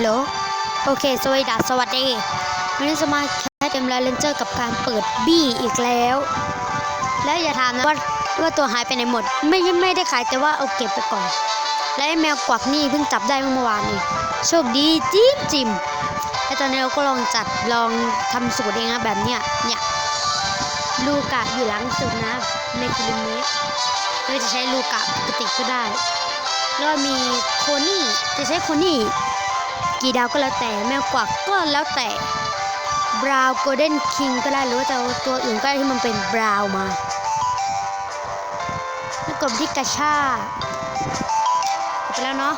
โหลโอเคสวัสดีสวัสดีวันนี้จะมาแคสเต็มแล้วเลนเจอร์กับการเปิดบี้อีกแล้ว แล้วอย่าถามนะว่าว่าตัวหายไปไหนหมด ไม่ไม่ได้ขายแต่ว่าเอาเก็บไปก่อน และแมวกวักนี่เพิ่งจับได้เมื่อวานนี้โชคดีจิ้มจิมแล้วตอนนี้เราก็ลองจัดลองทำสูตรเองนะแบบเนี้ยเนี่ยลูกะอยู่หลังสุดนะในกิโลเมตรเราจะใช้ลูกะปกติก็ได้แล้วมีโคนี่จะใช้โคนี่ กี่ดาวก็แล้วแต่แมวกวักก็แล้วแต่บราวโกลเด้นคิงก็ได้หรือว่าจะเอาตัวอื่นก็ได้ที่มันเป็นบราว์มาแล้วกดที่กระชากไปแล้วเนาะ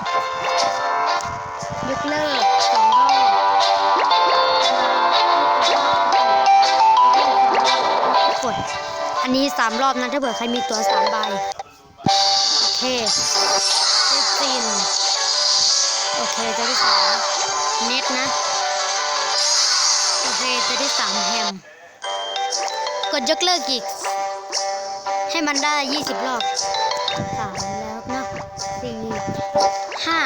ยกเลิกสองรอบกดอันนี้สามรอบนะถ้าเผื่อใครมีตัวสามใบโอเค เคตัวที่สามเน็ตนะ โอเคตัวที่สามแฮม กดยกเลิกอีก ให้มันได้20รอบสามแล้วนะสี่ห้า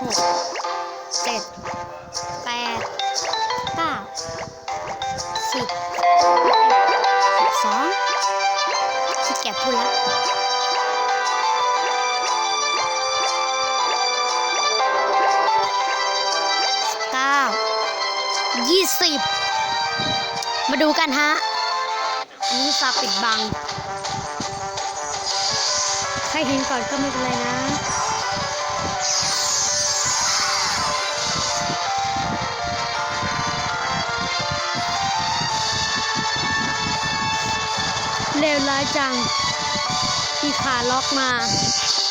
หกเจ็ดแปดเก้าสิบสิบสองที่แกพูดแล้ว ยี่สิบมาดูกันฮะอันนี้ซาปิดบัง ใครเห็นก่อนก็ไม่เป็นไรนะ เลวร้ายจังที่ขาล็อกมา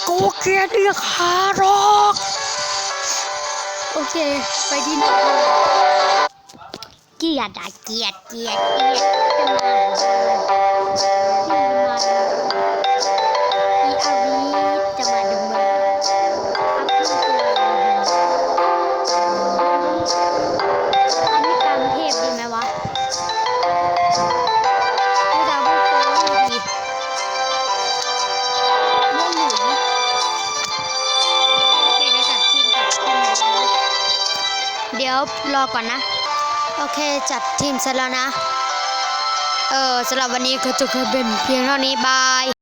กูเกลียดเรียกขาล็อก โอเค ไปที่ไหน เกียดอะเกียดเกียดเกียดจะมาจะมาอีอาวีจะมาดูมาอัพเพื่อตัวอันนี้ตามเทพดีไหมวะไม่จะเอาพวกโฟล์ดีเรื่องหนูโอเคเดี๋ยวจัดทีมกับทีมนะเดี๋ยวรอก่อนนะ โอเคจัดทีมเสร็จแล้วนะ เออสำหรับวันนี้ก็จะเป็นเพียงเท่านี้บาย